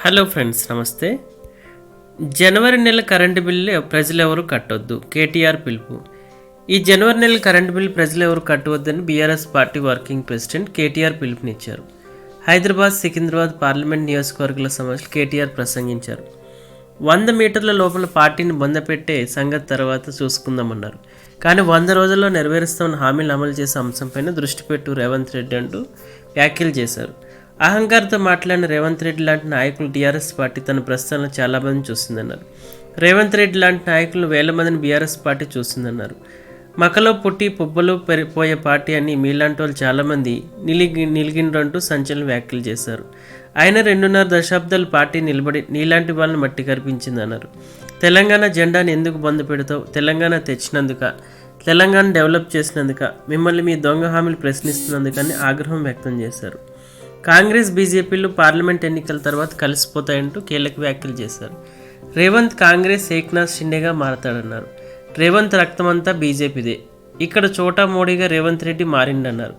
Hello friends నమస్తే. జనవరి నెల కరెంటు బిల్లు ప్రజలెవరు కట్టొద్దు. కేటీఆర్ పిలుపు. ఈ జనవరి నెల కరెంటు బిల్లు ప్రజలెవరు కట్టవద్దని BRS party working president KTR పిలుపునిచ్చారు. హైదరాబాద్ సికింద్రాబాద్ పార్లమెంట్ నియోజకవర్గాల సమస్యలు కేటీఆర్ ప్రసంగించారు. వంద మీటర్ల లోపల పార్టీని బందపెట్టే సంగతి తర్వాత చూసుకుందామన్నారు. కానీ వంద రోజుల్లో నెరవేరుస్తామన్న హామీలు అమలు చేసే అంశంపైన దృష్టి పెట్టు రేవంత్ రెడ్డి అంటూ వ్యాఖ్యలు చేశారు. అహంకారంతో మాట్లాడిన రేవంత్ రెడ్డి లాంటి నాయకులు టీఆర్ఎస్ పార్టీ తన ప్రస్థానంలో చాలా మంది చూసిందన్నారు రేవంత్ రెడ్డి లాంటి నాయకులు వేల మందిని బీఆర్ఎస్ పార్టీ చూసిందన్నారు మకలో పుట్టి పుబ్బలో పెరిగిపోయే పార్టీ అని మీలాంటి వాళ్ళు చాలామంది నిలిగి నిలిగిండ్రంటూ సంచలన వ్యాఖ్యలు చేశారు. ఆయన రెండున్నర దశాబ్దాలు పార్టీ నిలబడి నీలాంటి వాళ్ళని మట్టి కనిపించిందన్నారు తెలంగాణ జెండాని ఎందుకు బంద్ పెడతావు? తెలంగాణ తెచ్చినందుక తెలంగాణ డెవలప్ చేసినందుక మిమ్మల్ని మీ దొంగ హామీలు ప్రశ్నిస్తున్నందుకని ఆగ్రహం వ్యక్తం చేశారు. కాంగ్రెస్ బీజేపీలు పార్లమెంట్ ఎన్నికల తర్వాత కలిసిపోతాయంటూ కీలక వ్యాఖ్యలు చేశారు. రేవంత్ కాంగ్రెస్ ఏక్నాథ్ షిండేగా మారతాడన్నారు. రేవంత్ రక్తమంతా బీజేపీదే. ఇక్కడ చోటా మోడీగా రేవంత్ రెడ్డి మారిండన్నారు.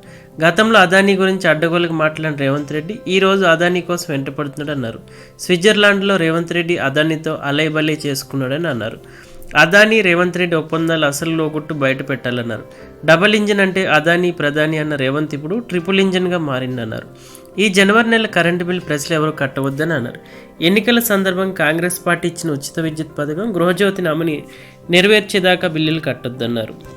గతంలో అదానీ గురించి అడ్డగోలకు మాట్లాడిన రేవంత్ రెడ్డి ఈ రోజు అదానీ కోసం వెంటపడుతున్నాడన్నారు. స్విట్జర్లాండ్లో రేవంత్ రెడ్డి అదానీతో అలైబలై చేసుకున్నాడని అన్నారు. అదానీ రేవంత్ రెడ్డి ఒప్పందాలు అసలు లోగుట్టు బయట పెట్టాలన్నారు. డబల్ ఇంజిన్ అంటే అదానీ ప్రధాని అన్న రేవంత్ ఇప్పుడు ట్రిపుల్ ఇంజిన్గా మారిందన్నారు ఈ జనవరి నెల కరెంటు బిల్ ప్రజలు ఎవరు కట్టవద్దని అన్నారు. ఎన్నికల సందర్భంగా కాంగ్రెస్ పార్టీ ఇచ్చిన ఉచిత విద్యుత్ పథకం గృహజ్యోతిని అమని నెరవేర్చేదాకా బిల్లులు కట్టొద్దన్నారు.